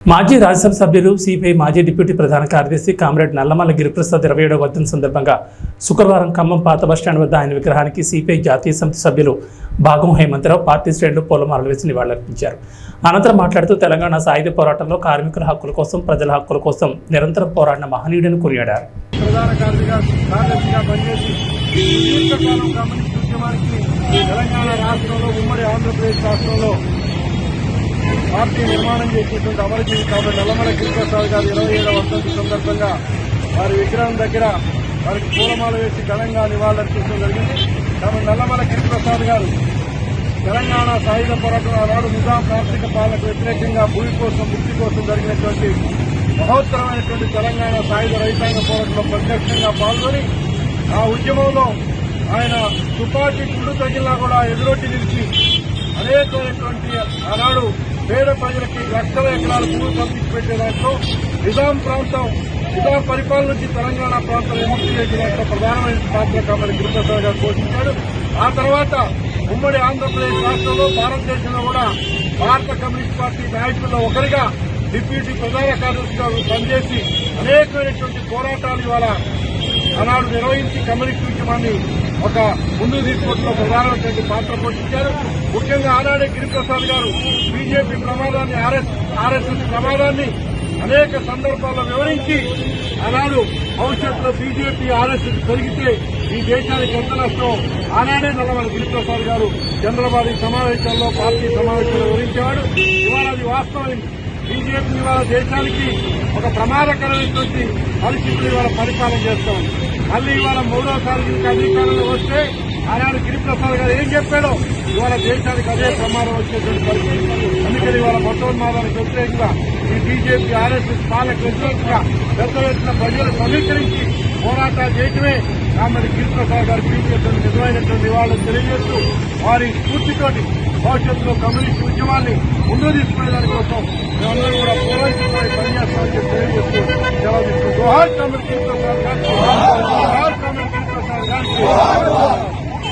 మాజీ రాజ్యసభ సభ్యులు సిపిఐ మాజీ డిప్యూటీ ప్రధాన కార్యదర్శి కామ్రేడ్ నల్లమల్ల గిరిప్రసాద్ ఇరవై ఏడవ వర్ధన సందర్భంగా శుక్రవారం ఖమ్మం పాత బస్టాండ్ వద్ద ఆయన విగ్రహానికి సిపిఐ జాతీయ సమితి సభ్యులు భాగం హేమంతరావు పార్టీ శ్రేణులు పూలమాలలు వేసి నివాళులర్పించారు. అనంతరం మాట్లాడుతూ తెలంగాణ సాయుధ పోరాటంలో కార్మికుల హక్కుల కోసం ప్రజల హక్కుల కోసం నిరంతరం పోరాడిన మహనీయుడిని కొనియాడారు. తెలంగాణ రాష్ట్రంలో ఉమ్మడి ఆంధ్రప్రదేశ్ రాష్ట్రంలో పార్టీ నిర్మాణం చేసినటువంటి అమరజీవి కాబట్టి నల్లమల కృష్ణప్రసాద్ గారు ఇరవై ఏడవ వర్ధంతి సందర్భంగా వారి విగ్రహం దగ్గర వారికి పూలమాల వేసి ఘనంగా నివాళులర్పించడం జరిగింది. కాబట్టి నల్లమల కృష్ణప్రసాద్ గారు తెలంగాణ సాయుధ పోరాటం ఆనాడు నిజాం కార్తీక పాలనకు వ్యతిరేకంగా భూమి కోసం ముక్తి కోసం జరిగినటువంటి మహోత్తరమైనటువంటి తెలంగాణ సాయుధ రైతాంగ పోరాటంలో ప్రత్యక్షంగా పాల్గొని ఆ ఉద్యమంలో ఆయన తుపాకీ గుండు తగిలినా కూడా ఎదురొట్టి నిలిచి అనేకమైనటువంటి ఆనాడు పేద ప్రజలకి లక్షల ఎకరాలు భూమి పంపించి పెట్టే దాంట్లో నిజాం ప్రాంతం నిజాం పరిపాలన నుంచి తెలంగాణ ప్రాంతం విముక్తి చేసే దాంట్లో ప్రధానమైన పాత్ర కాబట్టి గురుప్రసాద్ గారు పోషించాడు ఆ తర్వాత ఉమ్మడి ఆంధ్రప్రదేశ్ రాష్ట్రంలో భారతదేశంలో కూడా భారత కమ్యూనిస్ట్ పార్టీ నాయకుల్లో ఒకరిగా డిప్యూటీ ప్రధాన కార్యదర్శిగా పనిచేసి అనేకమైనటువంటి పోరాటాలు ఇవాళ ఆనాడు నిర్వహించి కమ్యూనిస్ట్ ఉద్యమాన్ని ఒక ముందు తీసుకోవడంలో ప్రధానమైనటువంటి పాత్ర పోషించారు. ముఖ్యంగా ఆనాడే గిరిప్రసాద్ గారు బీజేపీ ప్రమాదాన్ని ఆర్ఎస్ ఆర్ఎస్ఎస్ ప్రమాదాన్ని అనేక సందర్భాల్లో వివరించి ఆనాడు భవిష్యత్తులో బీజేపీ ఆర్ఎస్ఎస్ పెరిగితే ఈ దేశానికి ఎంత నష్టం ఆనాడే నల్లమల గిరిప్రసాద్ గారు చంద్రబాబు సమావేశాల్లో పార్టీ సమావేశాల్లో వివరించేవాడు ఇవాళ అది వాస్తవం బీజేపీ ఇవాళ దేశానికి ఒక ప్రమాదకరమైనటువంటి పరిస్థితులు ఇవాళ పరిపాలన చేస్తా. ఉంది మళ్ళీ ఇవాళ మూడోసారి ఇంకా అధికారంలో వస్తే ఆనాడు గిరిప్రసాద్ గారు ఏం చెప్పాడో ఇవాళ దేశానికి అదే ప్రమాదం వచ్చేటువంటి పరిస్థితి. అందుకని ఇవాళ మొట్టమొదటి వ్యతిరేకంగా ఈ బీజేపీ ఆర్ఎస్ఎస్ పాలకు వ్యతిరేకంగా పెద్ద ఎత్తున ప్రజలు సమీకరించి పోరాటాలు చేయటమే కామెడీ గిరిప్రసాద్ గారు పిలిచేటువంటి నిజమైనటువంటి నివాళులు తెలియజేస్తూ వారి స్ఫూర్తితోటి భవిష్యత్తులో కమ్యూనిస్ట్ ఉద్యమాన్ని ముందు తీసుకునే దానికోసం Bye.